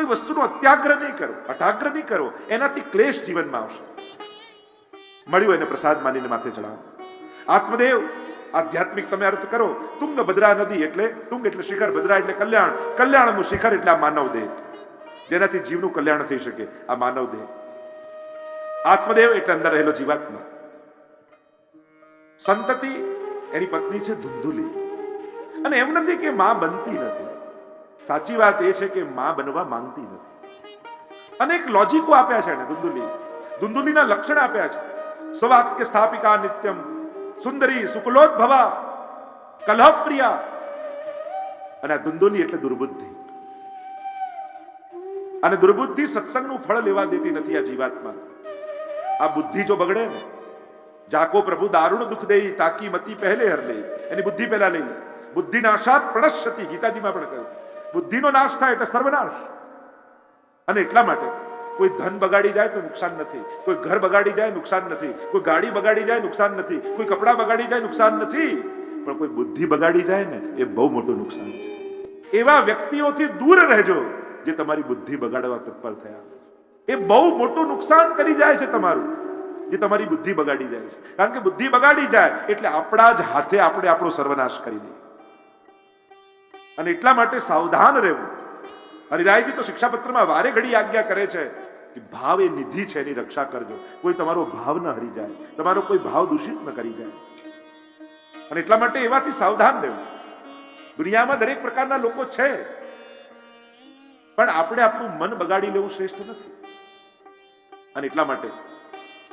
કોઈ વસ્તુનો અત્યાગ્રહ નહીં કરો હઠાગ્રહ નહીં કરો, એનાથી ક્લેશ જીવનમાં આવશે. મળ્યું એને પ્રસાદ માનીને માથે ચડાવો આત્મદેવ, આધ્યાત્મિક તમે અર્થ કરો તુંગ ભદ્રા નદી એટલે, તુંગ એટલે શિખર, ભદ્રા એટલે કલ્યાણ, કલ્યાણનું શિખર એટલે આ માનવ દેહ જેનાથી જીવનું કલ્યાણ થઈ શકે, આ માનવ દેહ આત્મદેવ એટલે અંદર રહેલો જીવાત્મા. સંતતિ, એની પત્ની છે ધુંધુલી. અને એમ નથી કે માં બનતી નથી. સાચી વાત એ છે કે માં બનવા માંગતી નથી. અનેક લોજિકો આપ્યા છે એને ધુંધુલી ધુંધુલીના લક્ષણ આપ્યા છે. સ્વવાક્ય સ્થાપિકા નિત્યમ, સુંદરી સુકલોદ્ભવા કલહપ્રિયા. અને ધુંધુલી એટલે દુર્બુદ્ધિ. અને દુર્બુદ્ધિ સત્સંગનું ફળ લેવા દેતી નથી આ જીવાતમાં. આ બુદ્ધિ જો બગડે ને, જાકો પ્રભુ દારૂણ દુઃખ દે તાકી મતી પહેલે હર લે. એની બુદ્ધિ પહેલા લઈ લે. બુદ્ધિ નાશાત પ્રણશ્યતિ, ગીતાજીમાં પણ કહ્યું. બુદ્ધિનો નાશ થાય એટલે સર્વનાશ. અને એટલા માટે કોઈ ધન બગાડી જાય તો નુકસાન નથી, કોઈ ઘર બગાડી જાય નુકસાન નથી, કોઈ ગાડી બગાડી જાય નુકસાન નથી, કોઈ કપડાં બગાડી જાય નુકસાન નથી. પણ કોઈ બુદ્ધિ બગાડી જાય ને, એ બહુ મોટું નુકસાન છે. એવા વ્યક્તિઓથી દૂર રહેજો જે તમારી બુદ્ધિ બગાડવા તત્પર થયા. એ બહુ મોટું નુકસાન કરી જાય છે તમારું, જે તમારી બુદ્ધિ બગાડી જાય છે. કારણ કે બુદ્ધિ બગાડી જાય એટલે આપણા જ હાથે આપણે આપણો સર્વનાશ કરી દઈએ. અને એટલા માટે સાવધાન રહેવું. હરિરાયજી તો શિક્ષાપત્રમાં વારે ઘડી આજ્ઞા કરે છે કે ભાવ એ નિધિ છે, એની રક્ષા કરજો. કોઈ તમારો ભાવ ન હરી જાય. તમારો કોઈ ભાવ દૂષિત ન કરી જાય. અને એટલા માટે એવાથી સાવધાન રહેવું. દુનિયામાં દરેક પ્રકારના લોકો છે. પણ આપણે આપણું મન બગાડી લેવું શ્રેષ્ઠ નથી. અને એટલા માટે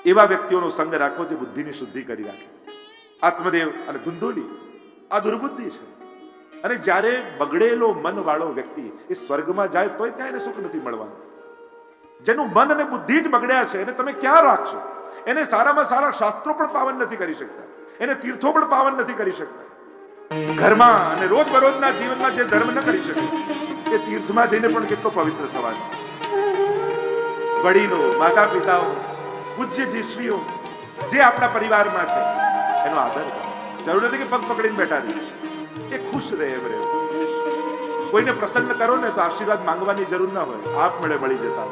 એવા વ્યક્તિઓનો સંગ રાખવો જે બુદ્ધિની શુદ્ધિ કરી રાખે. આત્મદેવ અને ધુંધુલી, આ દુર્બુદ્ધિ છે. અને જ્યારે બગડેલો મન વાળો વ્યક્તિ એ સ્વર્ગમાં જાય તોય ત્યાં એને સુખ નથી મળવાનું. જેનું મન અને બુદ્ધિ જ બગડ્યા છે, એને તમે ક્યાં રાખશો? એને સારામાં સારા શાસ્ત્રો પણ પાવન નથી કરી શકતા. એને તીર્થો પણ પાવન નથી કરી શકતા. ઘરમાં અને રોજ જીવનમાં જે ધર્મ ન કરી શકે, એ તીર્થમાં જઈને પણ કેટલો પવિત્ર થવાનો. વડીલો માતા પિતાઓ પૂજ્યજી શ્રીઓ જે આપણા પરિવારમાં છે, એનો આદર જરૂર નથી કે પગ પકડીને બેઠા રહે એ ખુશ રહે એમ કોઈને પ્રસન્ન કરો ને તો આશીર્વાદ માંગવાની જરૂર ના હોય. આપ મળે મળી જતા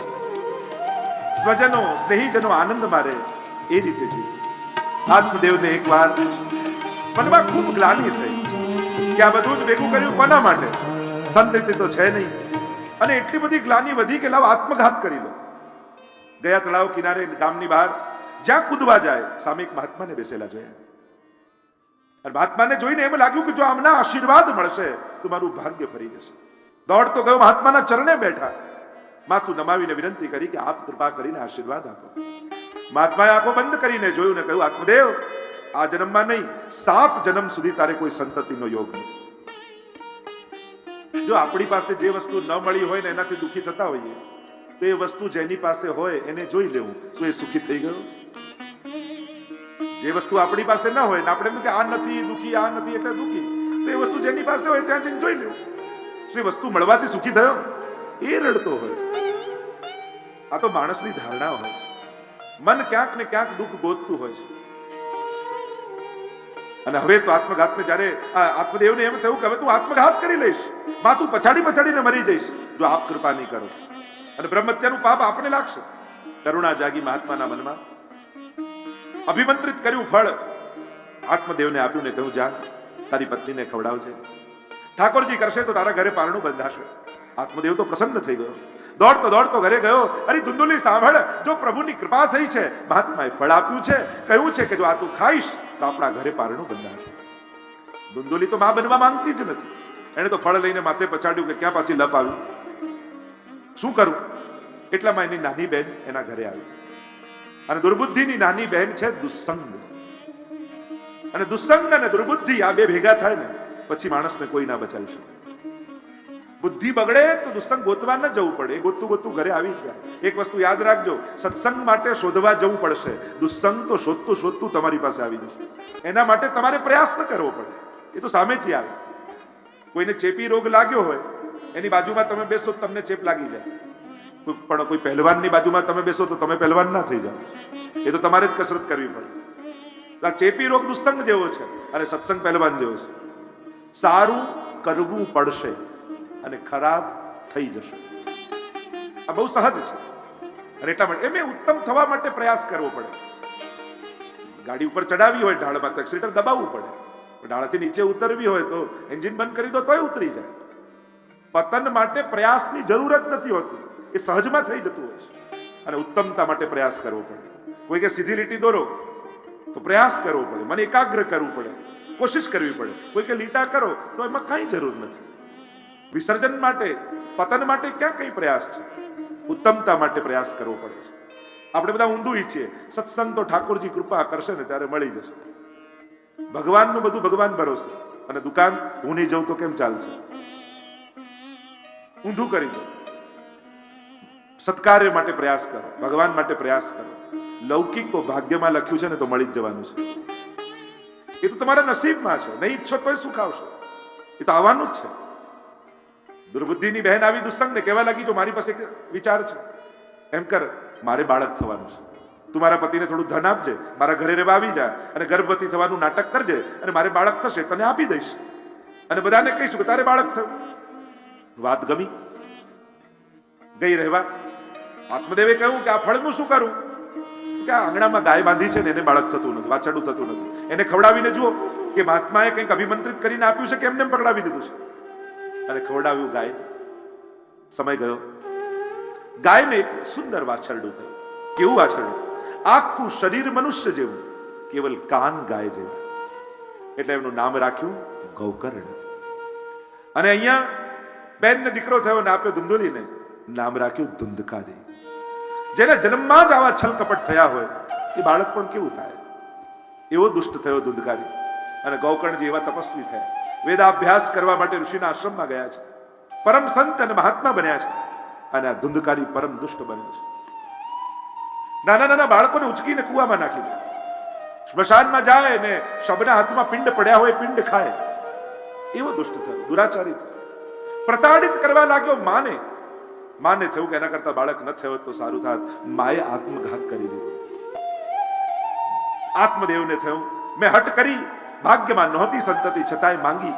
સ્વજનો, સ્નેહીજનો આનંદ મારે એ રીતે જી આત્મદેવને એકવાર મનમાં ખૂબ ગ્લાની થઈ કે આ બધું જ ભેગું કર્યું કોના માટે? સંતતિ તો છે નહીં. અને એટલી બધી ગ્લાની વધી કે લાવ આત્મઘાત કરી લો. ગયા તળાવ કિનારે ગામની બહાર જ્યાં કૂદવા જાય, સામે એક મહાત્માને બેસેલા જોયા. મહાત્માને જોઈને એમ લાગ્યું કે જો આમના આશીર્વાદ મળશે, તો મારું ભાગ્ય ફરી જશે. દોડતો ગયો મહાત્માના ચરણે બેઠા. માથું નમાવીને વિનંતી કરી કે આપ કૃપા કરીને આશીર્વાદ આપો. મહાત્માએ આંખો બંધ કરીને જોયું ને કહ્યું, આત્મદેવ, આ જન્મમાં નહીં, સાત જન્મ સુધી તારે કોઈ સંતતિનો યોગ નથી. જો આપણી પાસે જે વસ્તુ ન મળી હોય ને એનાથી દુઃખી થતા હોઈએ, તો એ વસ્તુ જેની પાસે હોય એને જોઈ લેવું શું એ સુખી થઈ ગયો. જે વસ્તુ આપણી પાસે ન હોય આપણે એમ કે આ નથી, દુખી, આ નથી, એટલે દુખી. તો એ વસ્તુ જેની પાસે હોય ત્યાં જઈને જોઈ લેવું શું એ વસ્તુ મળવાથી સુખી થયો? એ રડતો હોય આ તો માણસની ધારણા હોય છે. મન ક્યાંક ને ક્યાંક દુઃખ ગોતતું હોય છે. અને હવે તો આત્મઘાતને જ્યારે આત્મદેવને એમ થયું કે હવે તું આત્મઘાત કરી લઈશ. માથું પછાડી પછાડીને મરી જઈશ. જો આપ કૃપા નહીં કરો. અને બ્રહ્મત્યાનું પાપ આપણે લાગશે. કરુણા જાગી મહાત્માના મનમાં. અભિમંત્રિત કર્યું ફળ. આત્મદેવને આપ્યું ને કહ્યું, જા, તારી પત્નીને ખવડાવજે. ઠાકોરજી કરશે તો તારા ઘરે પારણું બંધાશે. આત્મદેવ તો પ્રસન્ન થઈ ગયો. દોડતો દોડતો ઘરે ગયો. અરે ધુંધુલી, સાંભળ, જો પ્રભુની કૃપા થઈ છે, મહાત્માએ ફળ આપ્યું છે, કહ્યું છે કે જો આ તું ખાઈશ, તો આપણા ઘરે પારણું બંધાશે. ધુંધુલી તો માં બનવા માંગતી જ નથી. એને તો ફળ લઈને માથે પછાડ્યું કે ક્યાં પાછી લપ આવ્યું? શું કરું? એટલામાં એની નાની બહેન એના ઘરે આવી. અને દુર્બુદ્ધિની નાની બહેન છે દુસંગ અને દુસંગ અને દુર્બુદ્ધિ આ બે ભેગા થાય ને, પછી માણસને કોઈ ના બચાવી શકે. બુદ્ધિ બગડે તો દુસંગ ગોતવા ન જવું પડે. ગોતું ગોતું ઘરે આવી જાય. એક વસ્તુ યાદ રાખજો, સત્સંગ માટે શોધવા જવું પડશે. દુસંગ તો શોધતું શોધતું તમારી પાસે આવી જશે. એના માટે તમારે પ્રયાસ ન કરવો પડે. એ તો સામેથી આવે. કોઈને ચેપી રોગ લાગ્યો હોય, એની બાજુમાં તમે બેસો તમને ચેપ લાગી જાય. પણ કોઈ પહેલવાનની બાજુમાં તમે બેસો તો તમે પહેલવાન ના થઈ જાઓ. એ તો તમારે જ કસરત કરવી પડે. આ ચેપી રોગ દુસ્સંગ જેવો છે અને સત્સંગ પહેલવાન જેવો છે. સારું કરવું પડશે અને ખરાબ થઈ જશે. આ બહુ સહજ છે. અને એટલા માટે એમ ઉત્તમ થવા માટે પ્રયાસ કરવો પડે. ગાડી ઉપર ચડાવી હોય ઢાળમાં તો એક્સિલેટર દબાવવું પડે. ઢાળથી નીચે ઉતરવી હોય તો એન્જિન બંધ કરી દો તોય ઉતરી જાય. પતન માટે પ્રયાસની જરૂર જ નથી હોતી. એ સહજમાં થઈ જતું હોય છે. અને ઉત્તમતા માટે પ્રયાસ કરવો પડે. કોઈ કે સીધી લીટી દોરો, તો પ્રયાસ કરવો પડે. મને એકાગ્ર કરવું પડે. કોશિશ કરવી પડે. કોઈ કે લીટા કરો, તો એમાં કાંઈ જરૂર નથી. વિસર્જન માટે, પતન માટે ક્યાં કઈ પ્રયાસ છે? ઉત્તમતા માટે પ્રયાસ કરવો પડે છે. આપણે બધા ઊંધું ઈચ્છીએ. સત્સંગ તો ઠાકોરજી કૃપા કરશે ને ત્યારે મળી જશે. ભગવાનનું બધું ભગવાન ભરોસે. અને દુકાન, હું નહીં જઉં તો કેમ ચાલશે? ઊંધું કરી દો. સત્કાર્ય માટે પ્રયાસ કરો, ભગવાન માટે પ્રયાસ કરો. લૌકિક તો ભાગ્યમાં લખ્યું છે ને તો મળી જ જવાનું છે. એ તો તમારા નસીબમાં છે, નહીં ઈચ્છો તોય સુખ આવશે એ તો આવવાનું જ છે. દુર્બુદ્ધિની બહેન આવી દુસ્સંગને કહેવા લાગી, જો મારી પાસે એક વિચાર છે. એમ કર, મારે બાળક થવાનું છે. તું મારા પતિને થોડું ધન આપજે, મારા ઘરે રહેવા આવી જા અને ગર્ભવતી થવાનું નાટક કરજે અને મારે બાળક થશે, તને આપી દઈશ. અને બધાને કહીશું કે તારે બાળક થયું વાત ગમી? ગઈ રહેવા? આત્મદેવે કહ્યું કે આ ફળનું શું કરું? કે આ આંગણામાં ગાય બાંધી છે ને એને બાળક થતું નથી, વાછરડું થતું નથી. એને ખવડાવીને જુઓ કે મહાત્માએ કંઈક અભિમંત્રિત કરીને આપ્યું છે કે એમને પકડાવી દીધું છે. અને ખવડાવ્યું ગાય. સમય ગયો. ગાયને એક સુંદર વાછરડું થયું. કેવું વાછરડું? આખું શરીર મનુષ્ય જેવું, કેવલ કાન ગાય જેવું. એટલે એમનું નામ રાખ્યું ગૌકર્ણ. અને અહીંયા બેનને દીકરો થયો ને આપ્યો ધુંધુલીને. નામ રાખ્યું ધુંધકારી. જેને જન્મમાં જ આવા છલ કપટ થયા હોય, એ બાળક પણ કેવું થાય? એવો દુષ્ટ થયો ધુંધકારી. અને ગૌકર્ણજી એવા તપસ્વી થયા. વેદાભ્યાસ કરવા માટે ઋષિના આશ્રમમાં ગયા છે. પરમ સંત અને મહાત્મા બન્યા છે. અને આ ધુંધકારી પરમ દુષ્ટ બન્યો છે. નાના નાના બાળકોને ઉચકીને કુવામાં નાખી દે. સ્મશાનમાં જાય ને શબના હાથમાં પિંડ પડ્યા હોય, પિંડ ખાય. એવો દુષ્ટ થયો, દુરાચારી થયો. પ્રતાડિત કરવા લાગ્યો માને. માને થયું કે એના કરતા બાળક ન થયો તો સારું થાત. માએ આત્મઘાત કરી લીધો. આત્મદેવને થયું. મેં હટ કરી. ભાગ્યમાં નહોતી સંતતિ, છતાંય માંગી.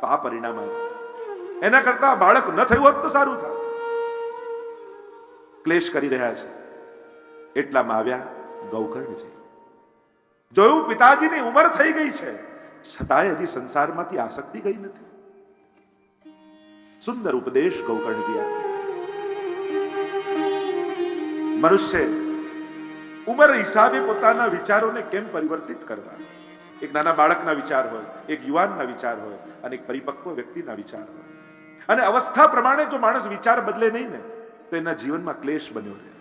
તો આ પરિણામ આવ્યું. એના કરતા બાળક ન થયું હોત તો સારું થાત. ક્લેશ કરી રહ્યા છે. એટલામાં આવ્યા ગૌકર્ણજી. જોયું પિતાજીની ઉંમર થઈ ગઈ છે. છતાંય હજી સંસારમાંથી આસક્તિ ગઈ નથી. સુંદર ઉપદેશ ગૌકર્ણજી આપ્યો. મનુષ્ય ઉંમર હિસાબે પોતાના વિચારોને કેમ પરિવર્તિત કરવા એક નાના બાળકના વિચાર હોય, એક યુવાનના વિચાર હોય અને એક પરિપક્વ વ્યક્તિના વિચાર હોય. અને અવસ્થા પ્રમાણે જો માણસ વિચાર બદલે નહીં ને, તો એના જીવનમાં ક્લેશ બન્યો રહે.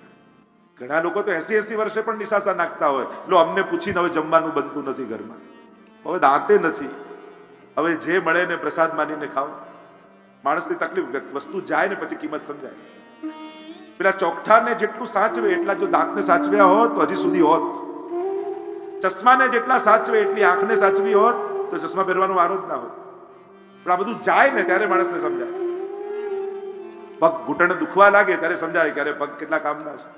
ઘણા લોકો તો એસી એસી વર્ષે પણ નિશાસા નાખતા હોય. લો, અમને પૂછીને હવે જમવાનું બનતું નથી ઘરમાં. હવે દાંતે નથી. હવે જે મળે ને પ્રસાદ માનીને ખાઓ. માણસની તકલીફ, વસ્તુ જાય ને પછી કિંમત સમજાય. પેલા ચોકઠાને જેટલું સાચવે, એટલા જો દાંતને સાચવ્યા હોત, તો હજી સુધી હોત. ચશ્માને જેટલા સાચવે, એટલી આંખને સાચવી હોત, તો ચશ્મા પહેરવાનો વારો જ ના હોત. પણ આ બધું જાય ને, ત્યારે માણસને સમજાય. પગ ઘૂંટણ દુખવા લાગે, ત્યારે સમજાય ક્યારે પગ કેટલા કામના છે.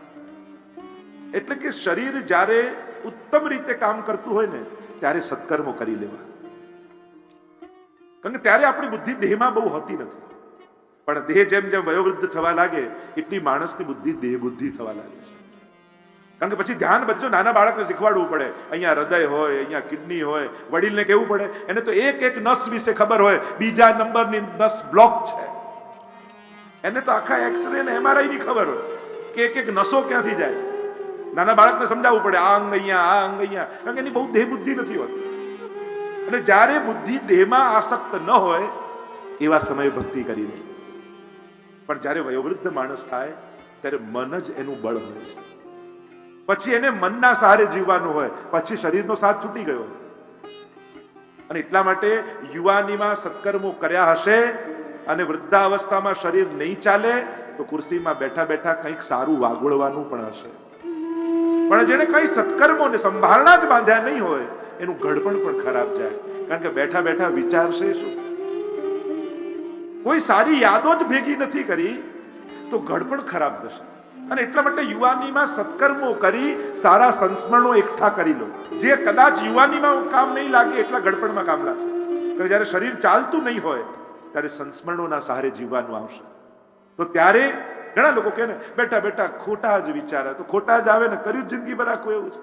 એટલે કે શરીર જ્યારે ઉત્તમ રીતે કામ કરતું હોય ને, ત્યારે સત્કર્મો કરી લેવા. કારણ કે ત્યારે આપણી બુદ્ધિ દેહમાં બહુ હોતી નથી. પણ દેહ જેમ જેમ વયોવૃદ્ધ થવા લાગે, એટલી માણસની બુદ્ધિ દેહ બુદ્ધિ થવા લાગે છે. કારણ કે પછી ધ્યાન બધું નાના બાળકને શીખવાડવું પડે. અહીંયા હૃદય હોય, અહીંયા કિડની હોય, વડીલને કહેવું પડે? એને તો એક એક નસ વિશે ખબર હોય. બીજા નંબરની નસ બ્લોક છે. એને તો આખા એક્સરે ને એમઆરઆઈ ની ખબર હોય કે એક એક નસો ક્યાંથી જાય. નાના બાળકને સમજાવવું પડે, આ અંગ અહીંયા, આ અંગ અહીંયા. કારણ કે એની બહુ દેહ બુદ્ધિ નથી હોતી. અને જ્યારે બુદ્ધિ દેહમાં આસક્ત ન હોય, એવા સમયે ભક્તિ કરી લે. પણ જ્યારે વયોવૃદ્ધ માણસ થાય, ત્યારે મન જ એનું બળ હોય છે. પછી એને મનના સહારે જીવવાનું હોય, પછી શરીરનો સાથ છૂટી ગયો. અને એટલા માટે યુવાનીમાં સત્કર્મો કર્યા હશે અને વૃદ્ધાવસ્થામાં શરીર નહીં ચાલે, તો ખુરશીમાં બેઠા બેઠા કંઈક સારું વાગોળવાનું પણ હશે. પણ જેને કઈ સત્કર્મોને સંભાળના જ બાંધ્યા નહીં હોય, એનું ઘડપણ પણ ખરાબ જાય. કારણ કે બેઠા બેઠા વિચારશે શું? કોઈ સારી યાદો જ ભેગી નથી કરી, તો ઘડપણ ખરાબ થશે. અને એટલા માટે યુવાનીમાં સત્કર્મો કરી, સારા સંસ્મરણો એકઠા કરી લો. જે કદાચ યુવાનીમાં કામ નહીં લાગે, એટલા ઘડપણમાં કામ લાગશે કે જ્યારે શરીર ચાલતું નહીં હોય, ત્યારે સંસ્મરણોના સહારે જીવવાનું આવશે. તો ત્યારે ઘણા લોકો કહે ને, બેટા બેટા, ખોટા જ વિચારે તો ખોટા જ આવે ને, કર્યું જિંદગી જિંદગી આખું એવું છે.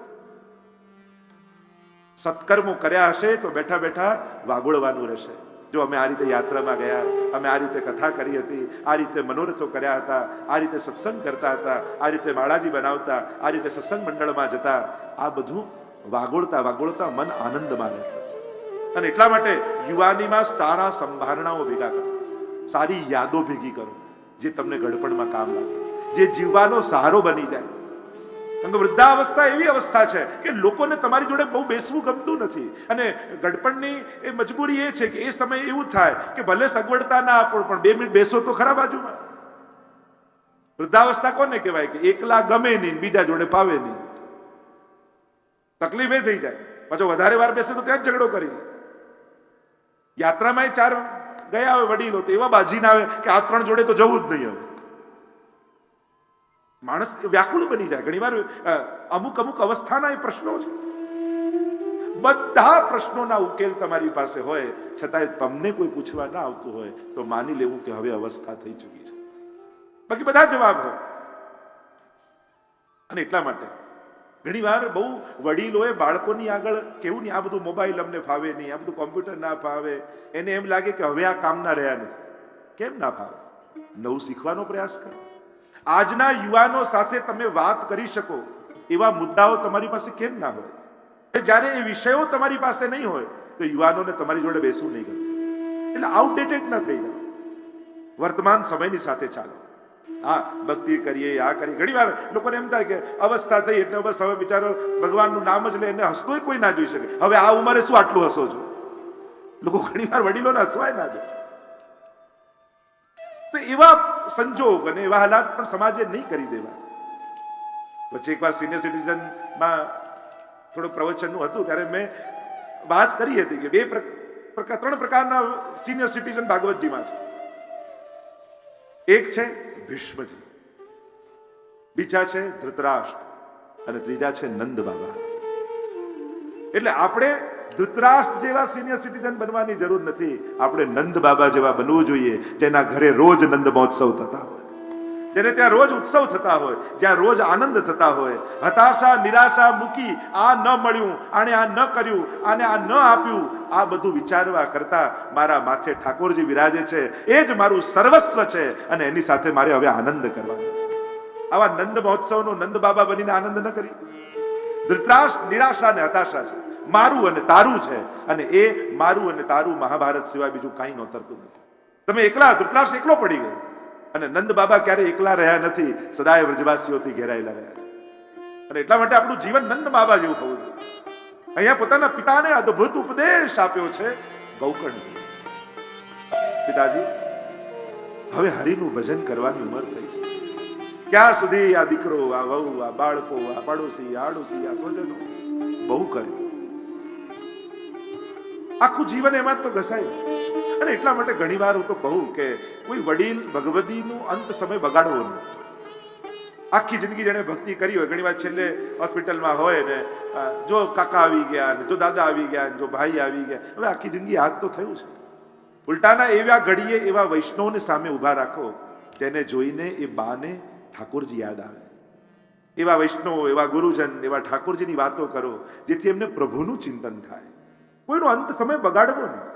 સત્કર્મો કર્યા હશે, તો બેઠા બેઠા વાગોળવાનું રહેશે. જો અમે આ રીતે યાત્રામાં ગયા, અમે આ રીતે કથા કરી હતી, આ રીતે મનોરથો કર્યા હતા, આ રીતે સત્સંગ કરતા હતા, આ રીતે માળાજી બનાવતા, આ રીતે સત્સંગ મંડળમાં જતા, આ બધું વાગોળતા વાગોળતા મન આનંદમાં રહેતા. અને એટલા માટે યુવાનીમાં સારા સંભારણાઓ ભેગા કરો, સારી યાદો ભેગી કરો, જે તમને ગડપણમાં કામ લાગે. જે જીવવાનો સહારો બની જાય કારણ કે વૃદ્ધાવસ્થા એવી અવસ્થા છે કે લોકોને તમારી જોડે બહુ બેસવું ગમતું નથી. અને ગડપણની એ મજબૂરી એ છે કે એ સમયે એવું થાય કે ભલે સગવડતા ના આપો, પણ બે મિનિટ બેસો તો ખરા બાજુમાં. વૃદ્ધાવસ્થા કોને કહેવાય કે એકલા ગમે નહીં, બીજા જોડે પાવે નહીં. તકલીફ એ થઈ જાય. પાછો વધારે વાર બેસે તો ત્યાં જ ઝઘડો કરી યાત્રામાં ચાર ગયા હોય વડીલો તો એવા બાજીને આવે કે આ ત્રણ જોડે તો જવું જ નહીં હવે. માણસ વ્યાકુળ બની જાય. ઘણીવાર વાર અમુક અમુક અવસ્થાના એ પ્રશ્નો છે. બધા પ્રશ્નોના ઉકેલ તમારી પાસે હોય, છતાંય તમને કોઈ પૂછવા ના આવતું હોય, તો માની લેવું કે હવે અવસ્થા થઈ ચૂકી છે. બાકી બધા જવાબ હોય. અને એટલા માટે, ઘણીવાર બહુ વડીલોએ બાળકોની આગળ કેવું નહીં, આ બધું મોબાઈલ અમને ફાવે નહીં, આ બધું કોમ્પ્યુટર ના ફાવે, એને એમ લાગે કે હવે આ કામ ના રહ્યા નથી. કેમ ના ફાવે? નવું શીખવાનો પ્રયાસ કરો. આજના યુવાનો સાથે તમે વાત કરી શકો, એવા મુદ્દાઓ તમારી પાસે કેમ ના હોય? જ્યારે એ વિષયો તમારી પાસે નહીં હોય, તો યુવાનોને તમારી જોડે બેસવું નહીં ગમે. એટલે આઉટડેટેડ ન થઈ જાય. વર્તમાન સમયની સાથે ચાલો. હા, ભક્તિ કરીએ, આ કરીએ. ઘણી વાર લોકોને એમ થાય કે અવસ્થા થઈ એટલે બસ હવે બિચારો ભગવાનનું નામ જ લે એને હસતોય કોઈ ના જોઈ શકે. હવે આ ઉંમરે શું આટલું હસો છો? લોકો ઘણી વાર વડીલોને હસવાય ના દે. તો એવા સંજોગ અને એવા હાલાત પણ સમાજે નહીં કરી દેવા. વચ્ચે એકવાર સિનિયર સિટીઝનમાં થોડું પ્રવચનનું હતું, ત્યારે મેં વાત કરી હતી કે બે પ્રક- પ્રકાર, ત્રણ પ્રકારના સિનિયર સિટીઝન ભાગવતજીમાં છે. એક છે ભીષ્મજી, બીજા છે ધૃતરાષ્ટ્ર અને ત્રીજા છે નંદ બાબા એટલે આપણે ધૃતરાષ્ટ્ર જેવા સિનિયર સિટીઝન બનવાની જરૂર નથી. આપણે નંદ બાબા જેવા બનવું જોઈએ, જેના ઘરે રોજ નંદ મહોત્સવ થતા હોય. જેને ત્યાં રોજ ઉત્સવ થતા હોય, જ્યાં રોજ આનંદ થતા હોય. હતાશા, નિરાશા, મૂકી, આ ન મળ્યું, આને આ ન કર્યું, આને આ ન આપ્યું, આ બધું વિચારવા કરતા મારા માથે ઠાકોરજી વિરાજે છે. એ જ મારું સર્વસ્વ છે અને એની સાથે મારે હવે આનંદ કરવાનો આવા નંદ મહોત્સવનો નંદ બાબા બનીને આનંદ ન કરી. ધૃતરાષ્ટ્ર નિરાશા અને હતાશા છે. મારું અને તારું છે. અને એ મારું અને તારું મહાભારત સિવાય બીજું કાંઈ નોતરતું નથી. તમે એકલા ધૃતરાષ્ટ્ર એકલો પડી ગયો. અને નંદ બાબા ક્યારે એકલા રહ્યા નથી, સદાય વ્રજવાસીઓથી ઘેરાયેલા રહ્યા છે. અને એટલા માટે આપણું જીવન નંદ બાબા જેવું થવું જોઈએ. અહીંયા પોતાના પિતાને અદ્ભુત ઉપદેશ આપ્યો છે ગૌકર્ણજી. પિતાજી, હવે હરિનું ભજન કરવાની ઉંમર થઈ છે. ક્યાં સુધી આ દીકરો, આ વહુ, આ બાળકો, આ પાડોશી, આ આડોશી, આ સ્વજનો બહુ કર્યું. આખું જીવન એમાં જ તો ઘસાય. અને એટલા માટે ઘણીવાર હું તો કહું કે કોઈ વડીલ ભગવદીનું અંત સમય બગાડવો નહીં આખી જિંદગી જેણે ભક્તિ કરી હોય ઘણી વાર છેલ્લે હોસ્પિટલમાં હોય ને જો કાકા આવી ગયા ને, જો દાદા આવી ગયા ને, જો ભાઈ આવી ગયા, હવે આખી જિંદગી હાથ તો થયું છે. ઉલટાના એવા ઘડીએ એવા વૈષ્ણવને સામે ઊભા રાખો, જેને જોઈને એ બાને ઠાકોરજી યાદ આવે. એવા વૈષ્ણવ, એવા ગુરુજન, એવા ઠાકોરજીની વાતો કરો, જેથી એમને પ્રભુનું ચિંતન થાય. કોઈનો અંત સમય બગાડવો નહીં.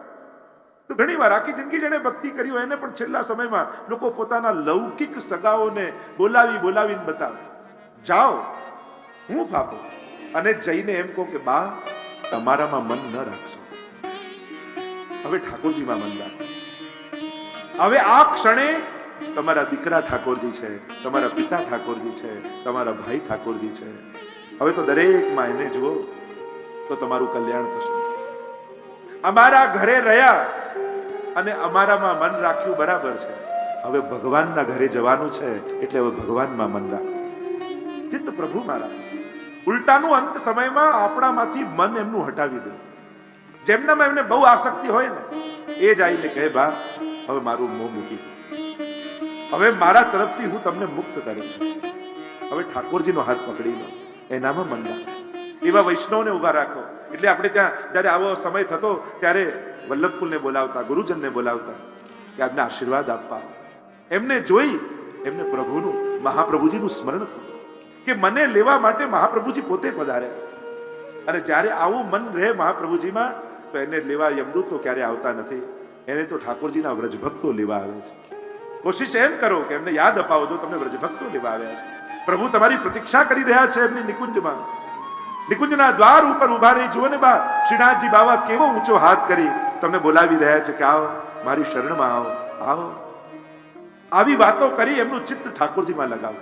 તો ઘણી વાર આખી જિંદગી જેણે ભક્તિ કરી હોય, એને પણ છેલ્લા સમયમાં લોકો પોતાના લૌકિક સગાઓને બોલાવી બોલાવીને બતાવે. જાઓ, હું ફાપો અને જઈને એમ કહો કે, બા, તમારામાં મન ન રાખશો. હવે ઠાકોરજીમાં મન રાખો. હવે આ ક્ષણે તમારા દીકરા ઠાકોરજી છે, તમારા પિતા ઠાકોરજી છે, તમારા ભાઈ ઠાકોરજી છે. હવે તો દરેકમાં એને જુઓ, તો તમારું કલ્યાણ થશે. અમારા ઘરે રહ્યા અને અમારામાં મન રાખ્યું બરાબર છે. હવે ભગવાનના ઘરે જવાનું છે એટલે હવે ભગવાનમાં મન રાખો. ચિત્ત પ્રભુ મારા, ઉલટાનું અંત સમયમાં આપણામાંથી મન એમનું હટાવી દે. જેમનામાં એમને બહુ આસક્તિ હોય ને, એ જ આવીને કહે, બા, હવે મારું મોં મૂકી દો. હવે મારા તરફથી હું તમને મુક્ત કરીશ હવે ઠાકોરજીનો હાથ પકડી લો. એનામાં મન રાખો. એવા વૈષ્ણવને ઊભા રાખો. એટલે આપણે ત્યાં, જ્યારે આવો સમય થતો, ત્યારે વલ્લભકુલને બોલાવતા, ગુરુજનને બોલાવતા, કે આજના આશીર્વાદ આપવા. એમને જોઈ, એમને પ્રભુનું, મહાપ્રભુજીનું સ્મરણ થયું. કે મને લેવા માટે મહાપ્રભુજી પોતે પધાર્યા અને જ્યારે આવું મન રહે મહાપ્રભુજીમાં, તો એને લેવા યમદૂતો ક્યારે આવતા નથી. એને તો ઠાકોરજીના વ્રજભક્તો લેવા આવે છે. કોશિશ એમ કરો કે એમને યાદ અપાવો જો તમને વ્રજભક્તો લેવા આવ્યા છે. પ્રભુ તમારી પ્રતીક્ષા કરી રહ્યા છે એમની નિકુંજમાં. નિકુંજના દ્વાર ઉપર ઊભા રહી જુઓ ને બા. શ્રીનાથજી બાવા કેવો ઊંચો હાથ કરી તમને બોલાવી રહ્યા છે કે આવો, મારી શરણમાં આવો આવો. આવી વાતો કરી એમનું ચિત્ત ઠાકોરજીમાં લગાવો.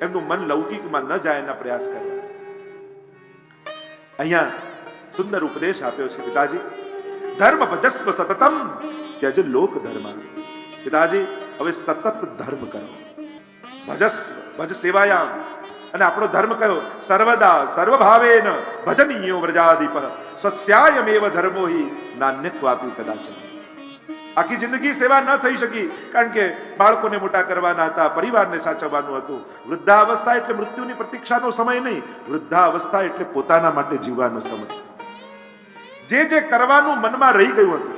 એમનું મન લૌકિકમાં ન જાય એના પ્રયાસ કરવા અહીંયા સુંદર ઉપદેશ આપ્યો છે પિતાજી. ધર્મ ભજસ્વ સતતમ ત્યજ લોક ધર્મ. પિતાજી, હવે સતત ધર્મ કરો. ભજસ્વ, ભજ સેવાયામ. અને આપણો ધર્મ કયો? સર્વદા સર્વભાવેન ભજનીયો વ્રજાદીપ. સ્વસ્યાયમેવ ધર્મો હિ નાન્યત્વાપી કદાચ આખી જિંદગી સેવા ન થઈ શકી, કારણ કે બાળકોને મોટા કરવાના હતા, પરિવારને સાચવવાનું હતું. વૃદ્ધાવસ્થા એટલે મૃત્યુની પ્રતીક્ષાનો સમય નહીં, વૃદ્ધાવસ્થા એટલે પોતાના માટે જીવવાનો સમય. જે જે કરવાનું મનમાં રહી ગયું હતું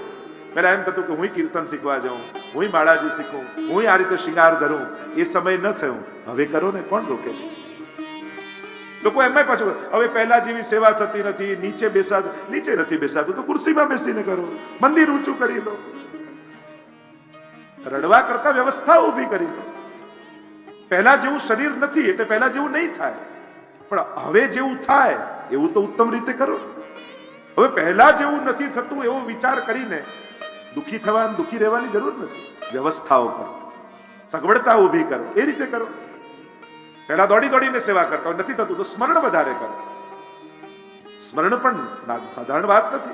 પેલા એમ થતું કે હું કીર્તન શીખવા જાઉં, હું માળાજી શીખું, હું આ રીતે શિંગાર ધરું, એ સમય ન થયો. હવે કરો ને કોણ રોકે છે? લોકો એમાં પાછું હવે પહેલા જેવી સેવા થતી નથી, નીચે બેસા, નીચે નથી બેસાતું, તો ખુરશીમાં બેસીને કરો, મંદિર ઊંચું કરી લો. રડવા કરતા વ્યવસ્થા ઊભી કરી લો. પહેલા જેવું શરીર નથી, એટલે પહેલા જેવું નહીં થાય. પણ હવે જેવું થાય, એવું તો ઉત્તમ રીતે કરો. હવે પહેલા જેવું નથી થતું, એવો વિચાર કરીને દુખી થવાની, દુખી રહેવાની જરૂર નથી. વ્યવસ્થાઓ કરો. સગવડતા ઊભી કરો. એ રીતે કરો. પહેલા દોડી દોડીને સેવા કરતા હોય. નથી થતું તો સ્મરણ વધારે કરો. સ્મરણ પણ સાધારણ વાત નથી.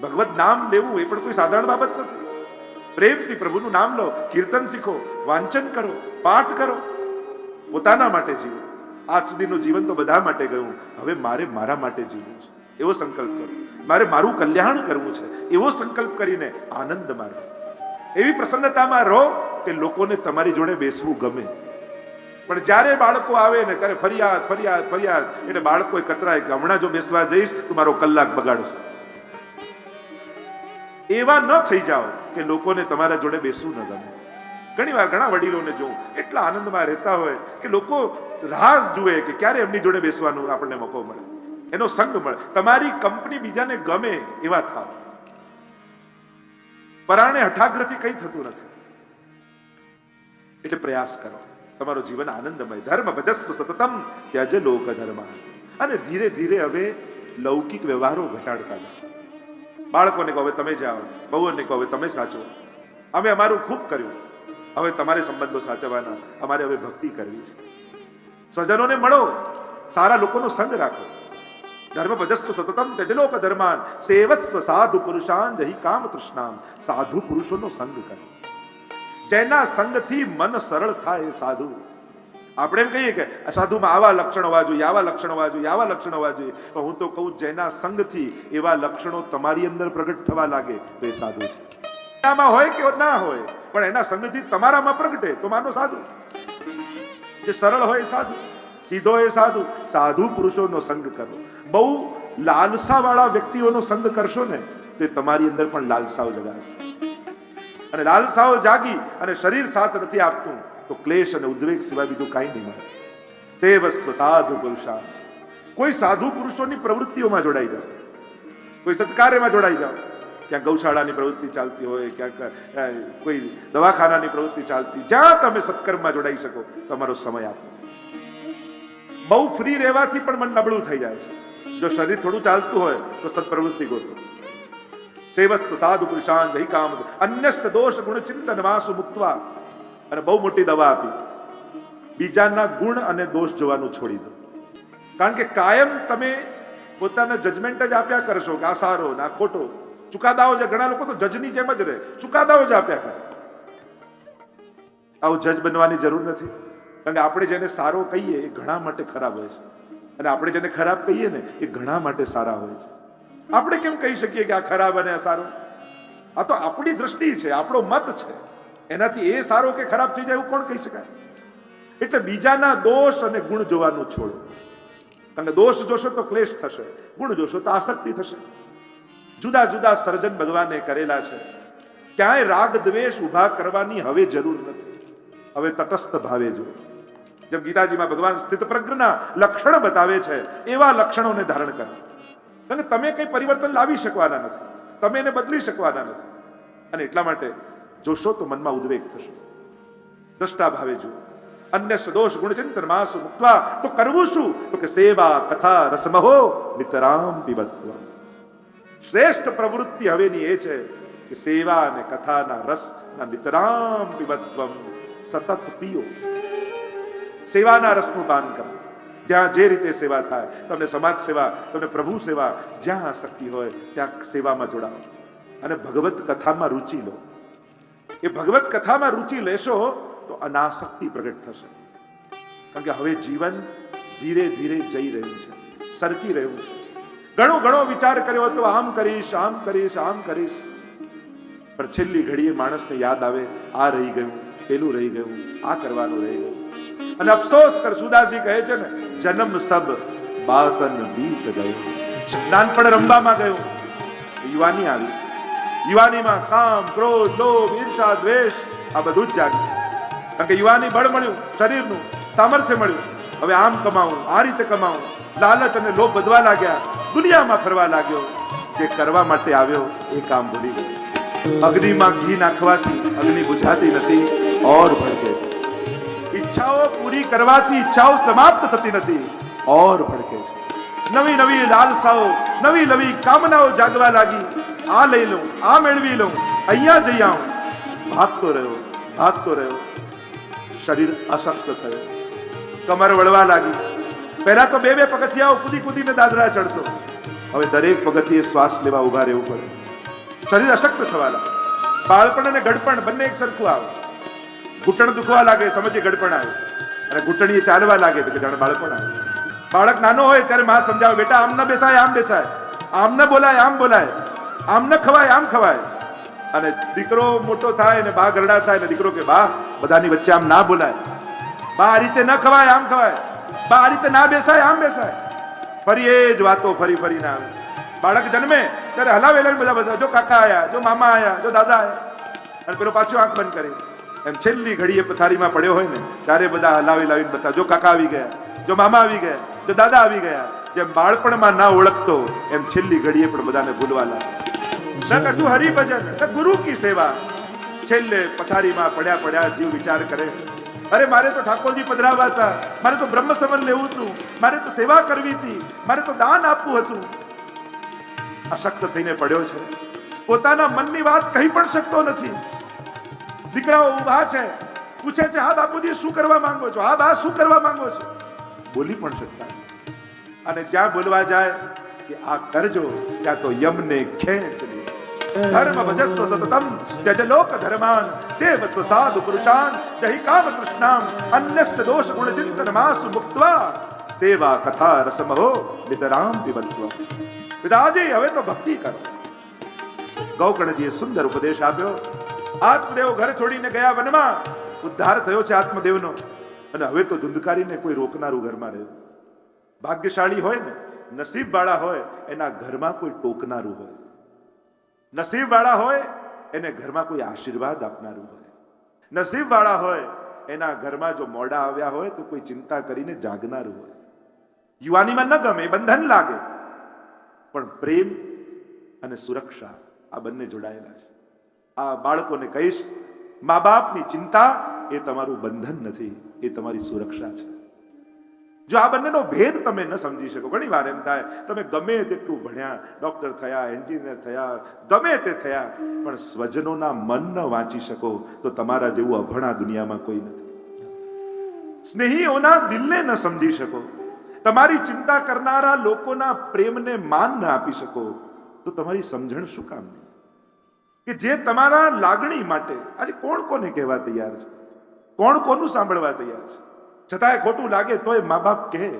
ભગવત નામ લેવું એ પણ કોઈ સાધારણ બાબત નથી. પ્રેમથી પ્રભુનું નામ લો, કીર્તન શીખો, વાંચન કરો, પાઠ કરો. પોતાના માટે જીવો. આજ સુધીનું જીવન તો બધા માટે ગયું. હવે મારે મારા માટે જીવવું છે. એવો સંકલ્પ કરો. મારે મારું કલ્યાણ કરવું છે. એવો સંકલ્પ કરીને આનંદ માણો એવી પ્રસન્નતામાં રહો કે લોકોને તમારી જોડે બેસવું ગમે. પણ જ્યારે બાળકો આવે ને ત્યારે ફરિયાદ ફરિયાદ ફરિયાદ, એટલે બાળકો કતરાય કે હમણાં જો બેસવા જઈશ તો મારો કલાક બગાડશે. એવા ન થઈ જાઓ કે લોકોને તમારા જોડે બેસવું ન ગમે. ઘણી વાર ઘણા વડીલોને જોઉં, એટલા આનંદમાં રહેતા હોય કે લોકો રાહ જુએ કે ક્યારે એમની જોડે બેસવાનું આપણને મોકો મળે. એનો સંગ મળે. તમારી કંપની બીજાને ગમે એવા થાવ. પરાણે હઠાગ્રથી કઈ થતું નથી. એટલે પ્રયાસ કરો. તમારું જીવન આનંદમય. ધર્મ ભજસ્વ સતતમ ત્યજ લોક ધર્મ. અને ધીરે ધીરે હવે લૌકિક વ્યવહારો ઘટાડતા જાઓ. બાળકોને કહો, હવે તમે જાઓ. બહુઓને કહો, હવે તમે સાચો અમે અમારું ખૂબ કર્યું. હવે તમારે સંબંધો સાચવવાના. અમારે હવે ભક્તિ કરવી છે. સ્વજનોને મળો. સારા લોકોનો સંગ રાખો. ધર્મ ભજસ્વ સતતમ તજલોક ધર્માન. સેવસ્વ સાધુ પુરુષાન જહી કામ તૃષ્ણામ. સાધુ પુરુષોનો સંગ કરો. જેના સંગથી મન સરળ થાય એ સાધુ. આપણે એમ કહીએ કે સાધુમાં આવા લક્ષણ હોવા જોઈએ, આવા લક્ષણ હોવા જોઈએ, આવા લક્ષણ હોવા જોઈએ. પણ હું તો કહું, જેના સંગથી એવા લક્ષણો તમારી અંદર પ્રગટ થવા લાગે, તો એ સાધુ છે. એનામાં હોય કે ના હોય, પણ એના સંગથી તમારામાં પ્રગટે, તો માનો સાધુ. જે સરળ હોય સાધુ, સીધો એ સાધુ. સાધુ પુરુષોનો સંગ કરો. બહુ લાલસા વાળા વ્યક્તિઓનો સંગ કરશો ને, તો તમારી અંદર પણ લાલસાઓ જગાડશે. અને લાલસાઓ જાગી અને શરીર સાથ નથી આપતું, તો ક્લેશ અને ઉદ્વેગ સિવાય બીજું કાંઈ નહીં મળે. સેવસ્વ સાધુ પુરુષા. કોઈ સાધુ પુરુષોની પ્રવૃત્તિઓમાં જોડાઈ જાઓ. કોઈ સત્કાર્યમાં જોડાઈ જાઓ. ક્યાં ગૌશાળાની પ્રવૃત્તિ ચાલતી હોય, ક્યાંક કોઈ દવાખાનાની પ્રવૃત્તિ ચાલતી, જ્યાં તમે સત્કર્મમાં જોડાઈ શકો, તમારો સમય આપો. બહુ ફ્રી રહેવાથી પણ મન નબળું થઈ જાય જો શરીર થોડું ચાલતું હોય, તો સત્પ્રવૃત્તિ ગોતો સેવસ્વ સાધુ પુરુષાન જઈ કામ અન્યસ્ય દોષ ગુણ ચિંતન વાસુ મુક્તવા અને બહુ મોટી દવા આપી બીજાના ગુણ અને દોષ જોવાનું છોડી દો કારણ કે કાયમ તમે પોતાના જજમેન્ટ જ આપ્યા કરશો કે આ સારો ને ખોટો ચુકાદાઓ જે ઘણા લોકો તો જજની જેમ જ રહે ચુકાદાઓ જ આપ્યા કરે આવું જજ બનવાની જરૂર નથી કારણ કે આપણે જેને સારો કહીએ એ ઘણા માટે ખરાબ હોય છે અને આપણે જેને ખરાબ કહીએ ને એ ઘણા માટે સારા હોય છે આપણે કેમ કહી શકીએ કે આ ખરાબ અને આ સારું? આ તો આપણી દ્રષ્ટિ છે, આપણો મત છે. એનાથી એ સારો કે ખરાબ થઈ જાય એવું કોણ કહી શકાય? એટલે બીજાના દોષ અને ગુણ જોવાનું છોડો. અને દોષ જોશો તો ક્લેશ થશે, ગુણ જોશો તો આસક્તિ થશે. જુદા જુદા સર્જન ભગવાને કરેલા છે. ક્યાંય રાગ દ્વેષ ઊભા કરવાની હવે જરૂર નથી. હવે તટસ્થ ભાવે જો. જેમ ગીતાજીમાં ભગવાન સ્થિત પ્રજ્ઞના લક્ષણ બતાવે છે, એવા લક્ષણોને ધારણ કરો. કે તમે કંઈ પરિવર્તન લાવી શકવાના નથી. તમે એને બદલી શકવાના નથી. અને એટલા માટે જોશો તો મનમાં ઉદ્વેગ થશે. દ્રષ્ટા ભાવે જુઓ. અન્ય સદોષ ગુણચિંતન માસ મુક્વા તો કરવું શું? તો કે સેવા કથા રસમહો નિતરામ પીબત્વ. શ્રેષ્ઠ પ્રવૃત્તિ હવેની એ છે કે સેવા અને કથાના રસના નિતરામ પીબત્વમ સતત પીઓ. સેવાના રસનું દાન કરો. જ્યાં જે રીતે સેવા થાય, તમને સમાજ સેવા, તમને પ્રભુ સેવા, જ્યાં શક્તિ હોય, ત્યાં સેવામાં જોડાઓ. અને ભગવત કથામાં રુચિ લો. એ ભગવત કથામાં રુચિ લેશો, તો અનાસક્તિ પ્રગટ થશે. કારણ કે હવે જીવન ધીરે ધીરે જઈ રહ્યું છે, સરકી રહ્યું છે. ઘણો ઘણો વિચાર કર્યો હતો, આમ કરીશ આમ કરીશ આમ કરીશ. પણ છેલ્લી ઘડીએ માણસને યાદ આવે, આ રહી ગયું, પેલું રહી ગયું, આ કરવાનું રહી ગયું. અને અફસોસ કર, સુદાસી કહે છે ને, જન્મ સબ બાતન બીત ગયો. નાનપણ રમવામાં ગયો. યુવાની આવી. યુવાનીમાં કામ, ક્રોધ, લોભ, ઈર્ષા, દ્વેષ, આ બધું જ જાગ્યું. કારણ કે યુવાની બળ મળ્યું, શરીરનું સામર્થ્ય મળ્યું. હવે આમ કમાવું, આ રીતે કમાવું. લાલચ અને લોભ વધવા લાગ્યા. દુનિયામાં ફરવા લાગ્યો. જે કરવા માટે આવ્યો, એ કામ ભૂલી ગયો. અગ્નિમાં ઘી નાખવાથી અગ્નિ બુઝાતી નથી, ઓર ભડકે છે. ઈચ્છાઓ પૂરી કરવાથી ઈચ્છાઓ સમાપ્ત થતી નથી. ઓર ભડકે છે. નવી નવી લાલસાઓ, નવી નવી કામનાઓ જાગવા લાગી. આ લઈ લઉં, આ મેળવી લઉં, અહીંયા જઈ આવું. ભાગતો રહ્યો ભાગતો રહ્યો. શરીર અશક્ત થયું. કમર વળવા લાગી. પહેલા તો બે બે પગથિયાઓ કૂદી કૂદીને દાદરા ચડતો. હવે દરેક પગથિયે શ્વાસ લેવા ઊભા રહેવું પડે. શરીર અશક્ત થવા લાગે. બાળપણ અને ગડપણ બંને એક સરખું આવે. ઘૂંટણ દુખવા લાગે, સમજે ગડપણ આવે. અને ઘૂંટણીએ ચાલવા લાગે તો જાણે બાળપણ આવે. બાળક નાનો હોય ત્યારે માં સમજાવે, બેટા, આમ ન બેસાય, આમ બેસાય. આમ ન બોલાય, આમ બોલાય. આમ ન ખવાય, આમ ખવાય. અને દીકરો મોટો થાય ને બા ગરડા થાય ને દીકરો કે, બા, બધાની વચ્ચે આમ ના બોલાય. બા, આ રીતે ન ખવાય, આમ ખવાય. બા, આ રીતે ના બેસાય, આમ બેસાય. ફરી એ જ વાતો ફરી ફરી ના આવે. બાળક જન્મે ત્યારે હલાવે હલાવી બધા બધા, જો કાકા આયા, જો મામા આયા, જો દાદા આયા. અને પેલો પાછો આંખ બંધ કરે. એમ છેલ્લી ઘડીએ પથારીમાં પડ્યો હોય ને, ત્યારે બધા હલાવી લાવીને બતા, જો કાકા આવી ગયા, જો મામા આવી ગયા, જો દાદા આવી ગયા. જેમ બાળપણમાં ના ઓળખતો, એમ છેલ્લી ઘડીએ પણ બધાને ભૂલવા લાગે ન હરિભજન ગુરુ કી સેવા? છેલ્લે પથારીમાં પડ્યા પડ્યા જીવ વિચાર કરે, અરે, મારે તો ઠાકોરજી પધરાવા હતા, મારે તો બ્રહ્મ સંબંધ લેવું હતું, મારે તો સેવા કરવી હતી, મારે તો દાન આપવું હતું. અશક્ત થઈને પડ્યો છે. પોતાના મનની વાત કહી પણ શકતો નથી. દીકરાઓ ઊભા છે, પૂછે છે, હા, બાપુજી, શું કરવા માંગો છો? હા, બા, શું કરવા માંગો છો? બોલી પણ શકતા નથી. અને જ્યાં બોલવા જાય કે, આ કરજો, ત્યાં તો યમને ખેંચ લે. ધર્મ ભજસ્વ સતતમ ત્યજ લોક ધર્માન સેવસ્વ સાધુ પુરુષાન જહિ કામ કૃષ્ણામ અન્યસ્ય દોષ ગુણ ચિંતન માસુ મુક્ત્વા, સેવા કથા રસમહો નિતરામ પીબત્વ પિતાજી, હવે તો ભક્તિ કરો. ગૌકર્ણજીએ સુંદર ઉપદેશ આપ્યો. આત્મદેવ ઘર છોડીને ગયા વનમાં ઉદ્ધાર થયો છે આત્મદેવનો. અને હવે તો ધુંધકારીને કોઈ રોકનારું ઘરમાં રહ્યું. ભાગ્યશાળી હોય ને નસીબ વાળા હોય, એના ઘરમાં કોઈ ટોકનારું હોય. નસીબ વાળા હોય, એને ઘરમાં કોઈ આશીર્વાદ આપનારું હોય. નસીબ વાળા હોય, એના ઘરમાં જો મોડા આવ્યા હોય, તો કોઈ ચિંતા કરીને જાગનારું હોય. યુવાનીમાં ન ગમે બંધન લાગે. પણ પ્રેમ અને સુરક્ષા આ બંને જોડાયેલા છે. આ બાળકોને કહીશ મા બાપની ચિંતા એ તમારું બંધન નથી, એ તમારી સુરક્ષા છે. જો આ બંનેનો ભેદ તમે ન સમજી શકો, ઘણી વાર એમ થાય, તમે ગમે તેટલું ભણ્યા, ડોક્ટર થયા, એન્જિનિયર થયા, ગમે તે થયા, પણ સ્વજનોના મન ન વાંચી શકો, તો તમારા જેવું અભણા દુનિયામાં કોઈ નથી. સ્નેહીઓના દિલને ન સમજી શકો, તમારી ચિંતા કરનારા લોકોના પ્રેમને માન ન આપી શકો, તો તમારી સમજણ શું કામની? કે જે તમારા લાગણી માટે, આજે કોણ કોને કહેવા તૈયાર છે? કોણ કોનું સાંભળવા તૈયાર છે? છતાંય ખોટું લાગે તોય મા બાપ કહે,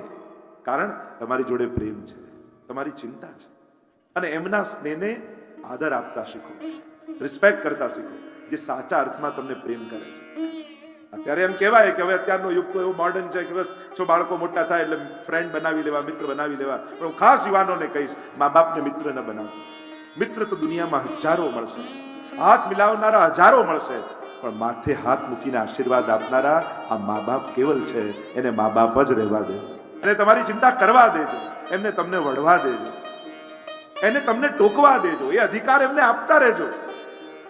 કારણ તમારી જોડે પ્રેમ છે, તમારી ચિંતા છે, અને એમના સ્નેહને આદર આપતા શીખો રિસ્પેક્ટ કરતા શીખો, જે સાચા અર્થમાં તમને પ્રેમ કરે છે. અત્યારે એમ કહેવાય કે હવે અત્યારનો યુગ તો એવો મોડર્ન છે કે બસ, જો બાળકો મોટા થાય એટલે ફ્રેન્ડ બનાવી લેવા, મિત્ર બનાવી લેવા, પણ હું ખાસ યુવાનોને કહીશ મા બાપને મિત્ર ન બનાવતો. મિત્ર દુનિયામાં હજારો મળશે. હાથ મિલાવનારા હજારો મળશે. પણ માથે હાથ મૂકીને આશીર્વાદ આપનારા આ મા બાપ કેવલ છે? એને મા બાપ જ રહેવા દે. અને તમારી ચિંતા કરવા દેજો. એમને તમને વળવા દેજો. એને તમને ટોકવા દેજો. એ અધિકાર એમને આપતા રહેજો.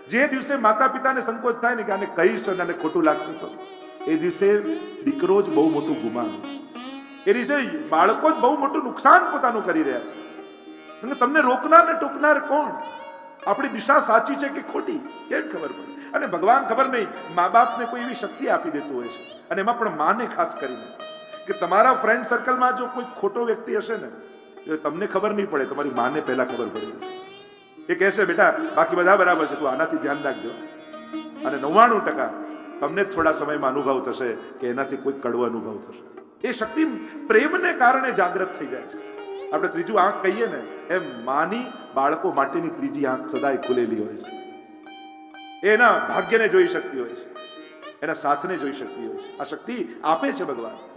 જે દિવસે માતા પિતાને સંકોચ થાય ને કે આને કહીશ અને ખોટું લાગશે તો, એ દિવસે દીકરો જ બહુ મોટું ગુમાવે. એ દિવસે બાળકો જ બહુ મોટું નુકસાન પોતાનું કરી રહ્યા છે. અને તમને રોકનાર ને ટોકનાર કોણ? આપણી દિશા સાચી છે કે ખોટી? કેમ ખબર પડે? અને ભગવાન ખબર નહીં મા બાપને કોઈ એવી શક્તિ આપી દેતું હોય છે. અને એમાં પણ માને ખાસ કરીને. કે તમારા ફ્રેન્ડ સર્કલમાં જો કોઈ ખોટો વ્યક્તિ હશે ને, તો તમને ખબર નહીં પડે, તમારી માને પહેલા ખબર પડી. એ કહેશે, બેટા, બાકી બધા બરાબર છે, તું આનાથી ધ્યાન રાખજો. અને નવ્વાણું ટકા તમને થોડા સમયમાં અનુભવ થશે કે એનાથી કોઈ કડવો અનુભવ થશે. એ શક્તિ પ્રેમને કારણે જાગૃત થઈ જાય છે. આપણે ત્રીજું આંખ કહીએ ને, એમ માની બાળકો માટેની ત્રીજી આંખ સદાય ખુલેલી હોય છે. એના ભાગ્યને જોઈ શકતી હોય છે. એના સાથને જોઈ શકતી હોય છે. આ શક્તિ આપે છે ભગવાન.